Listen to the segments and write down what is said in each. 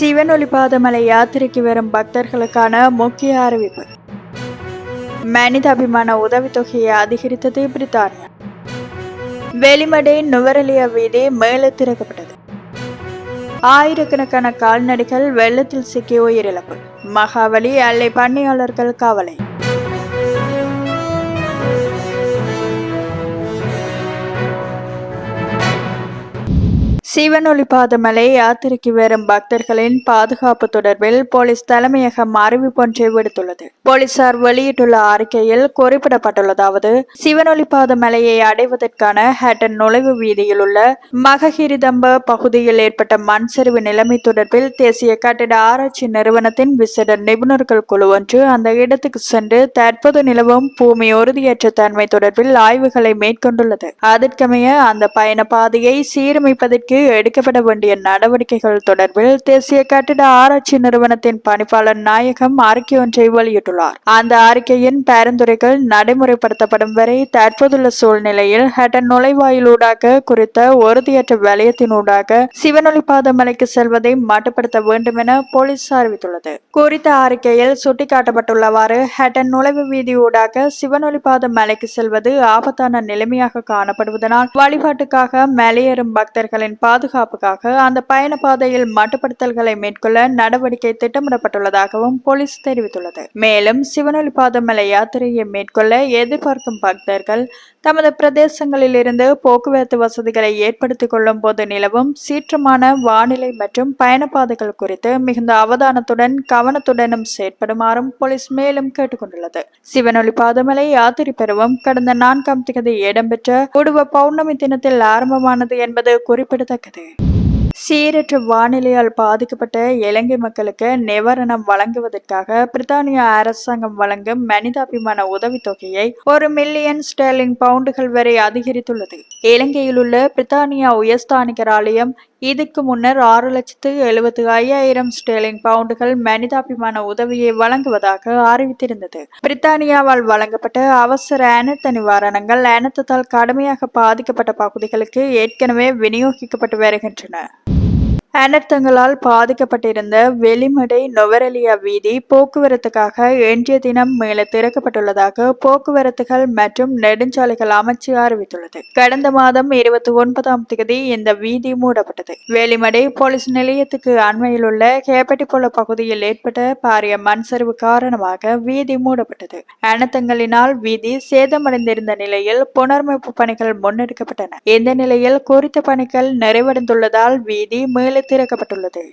சிவனொலிபாதமலை யாத்திரைக்கு வரும் பக்தர்களுக்கான முக்கிய அறிவிப்பு. மனிதாபிமான உதவித்தொகையை அதிகரித்தது பிரித்தானியா. வெளிமடை நுவரலியா வீதி மேலே திறக்கப்பட்டது. ஆயிரக்கணக்கான கால்நடைகள் வெள்ளத்தில் சிக்கி உயிரிழப்பு. மகாவலி அல்லை பண்ணையாளர்கள் கவலை. சிவனொலிபாதமலை யாத்திரைக்கு வரும் பக்தர்களின் பாதுகாப்பு தொடர்பில் போலீஸ் தலைமையகம் அறிவிப்பொன்றை விடுத்துள்ளது. போலீசார் வெளியிட்டுள்ள அறிக்கையில் குறிப்பிடப்பட்டுள்ளதாவது சிவனொளி மலையை அடைவதற்கான ஹேட்டன் நுழைவு வீதியில் உள்ள மககிரிதம்ப பகுதியில் ஏற்பட்ட மண் சரிவு நிலைமை தொடர்பில் தேசிய கட்டிட ஆராய்ச்சி நிறுவனத்தின் விசேட நிபுணர்கள் குழு ஒன்று அந்த இடத்துக்கு சென்று தற்போது நிலவும் பூமி உறுதியற்ற தன்மை தொடர்பில் ஆய்வுகளை மேற்கொண்டுள்ளது. அதற்கமைய அந்த பயண பாதையை சீரமைப்பதற்கு எடுக்கப்பட வேண்டிய நடவடிக்கைகள் தொடர்பில் தேசிய கட்டிட ஆராய்ச்சி நிறுவனத்தின் பணிப்பாளர் நாயகம் அறிக்கை ஒன்றை வெளியிட்டுள்ளார். அந்த அறிக்கையின் பரிந்துரைகள் நடைமுறைப்படுத்தப்படும் வரை தற்போதுள்ள சூழ்நிலையில் ஹட்டன் நுழைவாயிலூடாக குறித்த உறுதியற்ற வலயத்தினூடாக சிவனொலிபாத மலைக்கு செல்வதை மட்டுப்படுத்த வேண்டும் என போலீஸ் அறிவித்துள்ளது. குறித்த அறிக்கையில் சுட்டிக்காட்டப்பட்டுள்ளவாறு ஹட்டன் நுழைவு வீதியூடாக சிவனொலிபாத மலைக்கு செல்வது ஆபத்தான நிலைமையாக காணப்படுவதனால் வழிபாட்டுக்காக மலையேறும் பக்தர்களின் பாதுகாப்புக்காக அந்த பயண பாதையில் மட்டுப்படுத்தல்களை மேற்கொள்ள நடவடிக்கை திட்டமிடப்பட்டுள்ளதாகவும் போலீஸ் தெரிவித்துள்ளது. மேலும் சிவனொலி பாதமலை யாத்திரையை மேற்கொள்ள எதிர்பார்க்கும் பக்தர்கள் தமது பிரதேசங்களில் இருந்து போக்குவரத்து வசதிகளை ஏற்படுத்திக் கொள்ளும் போது நிலவும் சீற்றமான வானிலை மற்றும் பயணப்பாதைகள் குறித்து மிகுந்த அவதானத்துடன் கவனத்துடனும் செயற்படுமாறும் போலீஸ் மேலும் கேட்டுக்கொண்டுள்ளது. சிவனொலி பாதமலை யாத்திரை பெறவும் கடந்த நான்காம் தேதி இடம்பெற்ற உடுவ பௌர்ணமி தினத்தில் ஆரம்பமானது என்பது குறிப்பிடத்தக்க இருக்குது சீரற்ற வானிலையால் பாதிக்கப்பட்ட இலங்கை மக்களுக்கு நிவாரணம் வழங்குவதற்காக பிரித்தானிய அரசாங்கம் வழங்கும் மனிதாபிமான உதவித்தொகையை ஒரு மில்லியன் ஸ்டெர்லிங் பவுண்டுகள் வரை அதிகரித்துள்ளது. இலங்கையில் உள்ள பிரித்தானியா உயர்ஸ்தானிகர் ஆலயம் இதுக்கு முன்னர் ஆறு லட்சத்து எழுபத்து ஐயாயிரம் ஸ்டெர்லிங் பவுண்டுகள் மனிதாபிமான உதவியை வழங்குவதாக அறிவித்திருந்தது. பிரித்தானியாவால் வழங்கப்பட்ட அவசர அனர்த்த நிவாரணங்கள் அனர்த்தத்தால் கடுமையாக பாதிக்கப்பட்ட பகுதிகளுக்கு ஏற்கனவே விநியோகிக்கப்பட்டு வருகின்றன. அனர்த்தங்களால் பாதிக்கப்பட்டிருந்த வெளிமடை நுவரெலியா வீதி போக்குவரத்துக்காக இன்றைய தினம் மேல திறக்கப்பட்டுள்ளதாக போக்குவரத்துகள் மற்றும் நெடுஞ்சாலைகள் அமைச்சு அறிவித்துள்ளது. கடந்த மாதம் இருபத்தி ஒன்பதாம் தேதி இந்த வீதி மூடப்பட்டது. வேலிமடை போலீஸ் நிலையத்துக்கு அண்மையில் உள்ள கேப்பட்டிப்போல பகுதியில் ஏற்பட்ட பாரிய மண் சரிவு காரணமாக வீதி மூடப்பட்டது. அனர்த்தங்களினால் வீதி சேதமடைந்திருந்த நிலையில் புனரமைப்பு பணிகள் முன்னெடுக்கப்பட்டன. இந்த நிலையில் குறித்த பணிகள் நிறைவடைந்துள்ளதால் வீதி மேலே திறக்கப்பட்டுள்ளது.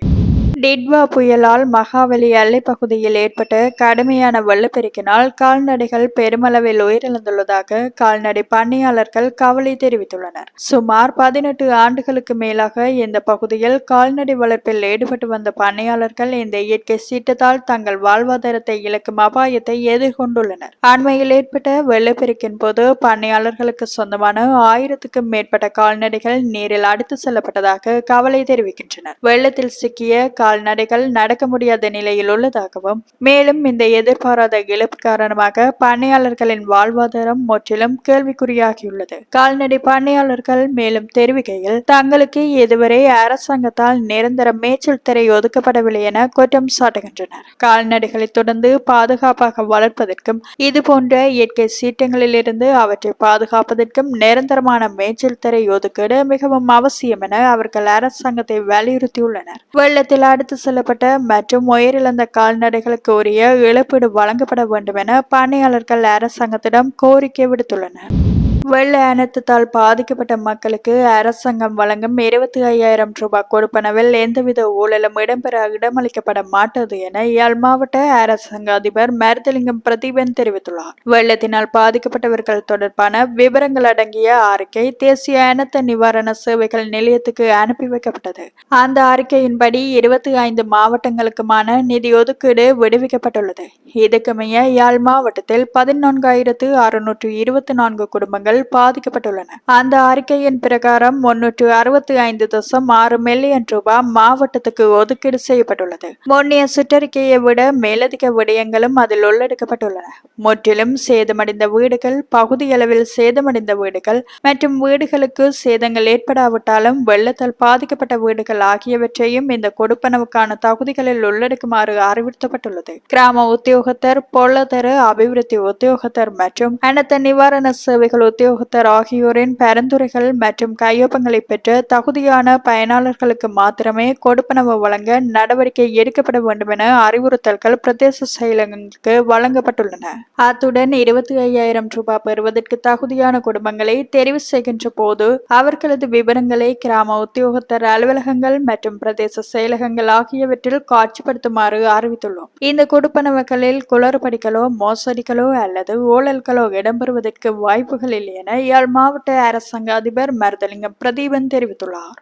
டிட்வா புயலால் மகாவலி எல்லைப் பகுதியில் ஏற்பட்ட கடுமையான வெள்ளப்பெருக்கினால் கால்நடைகள் பெருமளவில் உயிரிழந்துள்ளதாக கால்நடை பண்ணையாளர்கள் கவலை தெரிவித்துள்ளனர். சுமார் பதினெட்டு ஆண்டுகளுக்கு மேலாக இந்த பகுதியில் கால்நடை வளர்ப்பில் ஈடுபட்டு வந்த பண்ணையாளர்கள் இந்த இயற்கை சீற்றத்தால் தங்கள் வாழ்வாதாரத்தை இழக்கும் அபாயத்தை எதிர்கொண்டுள்ளனர். அண்மையில் ஏற்பட்ட வெள்ளப்பெருக்கின் போது பண்ணையாளர்களுக்கு சொந்தமான ஆயிரத்துக்கும் மேற்பட்ட கால்நடைகள் நீரில் அடித்து செல்லப்பட்டதாக கவலை தெரிவிக்கின்றனர். வெள்ளத்தில் சிக்கிய கால்நடைகள் நடக்க முடியாத நிலையில் உள்ளதாகவும் மேலும் இந்த எதிர்பாராத இழப்பு காரணமாக பண்ணையாளர்களின் வாழ்வாதாரம் முற்றிலும் கேள்விக்குறியாகியுள்ளது. கால்நடை பண்ணையாளர்கள் மேலும் தெரிவிக்கையில் தங்களுக்கு இதுவரை அரசாங்கத்தால் நிரந்தர மேய்ச்சல் திரை ஒதுக்கப்படவில்லை என குற்றம் சாட்டுகின்றனர். கால்நடைகளை தொடர்ந்து பாதுகாப்பாக வளர்ப்பதற்கும் இது போன்ற இயற்கை சீற்றங்களில் இருந்து அவற்றை பாதுகாப்பதற்கும் நிரந்தரமான மேய்ச்சல் திரை ஒதுக்கீடு மிகவும் அவசியம் என அவர்கள் அரசாங்கத்தை வலியுறுத்தியுள்ளனர். வெள்ளத்தில் அடுத்து செல்லப்பட்ட மற்றும் உயிரிழந்த கால்நடைகளுக்கு உரிய இழப்பீடு வழங்கப்பட வேண்டும் என பணியாளர்கள் அரசாங்கத்திடம் கோரிக்கை விடுத்துள்ளனர். வெள்ள அனர்த்தத்தால் பாதிக்கப்பட்ட மக்களுக்கு அரசாங்கம் வழங்கும் இருபத்தி ஐயாயிரம் ரூபாய் கொடுப்பனவில் எந்தவித ஊழலும் இடம்பெற இடமளிக்கப்பட மாட்டாது என யாழ் மாவட்ட அரசாங்க அதிபர் மருதலிங்கம் பிரதீபன் தெரிவித்துள்ளார். வெள்ளத்தினால் பாதிக்கப்பட்டவர்கள் தொடர்பான விவரங்கள் அடங்கிய அறிக்கை தேசிய அனர்த்த நிவாரண சேவைகள் நிலையத்துக்கு அனுப்பி வைக்கப்பட்டது. அந்த அறிக்கையின்படி இருபத்தி ஐந்து மாவட்டங்களுக்குமான நிதி ஒதுக்கீடு விடுவிக்கப்பட்டுள்ளது. இதுக்குமைய யாழ் மாவட்டத்தில் பதினான்காயிரத்து அறுநூற்று இருபத்தி நான்கு குடும்பங்கள் குடும்பங்கள் பாதிக்கப்பட்டுள்ளன அந்த அறிக்கையின் பிரகாரம் முன்னூற்று அறுபத்தி ஐந்து தசம் ஆறு மில்லியன் ரூபாய் மாவட்டத்துக்கு ஒதுக்கீடு செய்யப்பட்டுள்ளது. முன்னைய சுற்றறிக்கையை விட மேலதிக விடயங்களும் அதில் உள்ளடக்கப்பட்டுள்ளன. முற்றிலும் சேதமடைந்த வீடுகள் பகுதியளவில் சேதமடைந்த வீடுகள் மற்றும் வீடுகளுக்கு சேதங்கள் ஏற்படாவிட்டாலும் வெள்ளத்தால் பாதிக்கப்பட்ட வீடுகள் ஆகியவற்றையும் இந்த கொடுப்பனவுக்கான தகுதிகளில் உள்ளடக்குமாறு அறிவுறுத்தப்பட்டுள்ளது. கிராம உத்தியோகத்தர் பொருளாதார அபிவிருத்தி உத்தியோகத்தர் மற்றும் அனைத்து நிவாரண சேவைகள் உத்தியோகத்தர் ஆகியோரின் பரிந்துரைகள் மற்றும் கையொப்பங்களை பெற்று தகுதியான பயனாளர்களுக்கு மாத்திரமே கொடுப்பனவு வழங்க நடவடிக்கை எடுக்கப்பட வேண்டும் என அறிவுறுத்தல்கள் பிரதேச செயலகங்களுக்கு வழங்கப்பட்டுள்ளன. அத்துடன் இருபத்தி ஐயாயிரம் ரூபாய் பெறுவதற்கு தகுதியான குடும்பங்களை தெரிவு செய்கின்ற போது அவர்களது விவரங்களை கிராம உத்தியோகத்தர் அலுவலகங்கள் மற்றும் பிரதேச செயலகங்கள் ஆகியவற்றில் காட்சிப்படுத்துமாறு அறிவித்துள்ளோம். இந்த கொடுப்பனவுகளில் குளறுபடிகளோ மோசடிகளோ அல்லது ஊழல்களோ இடம்பெறுவதற்கு வாய்ப்புகள் இல்லை. என யாழ் மாவட்ட அரசாங்க அதிபர் மருதலிங்கம் பிரதீபன் தெரிவித்துள்ளார்.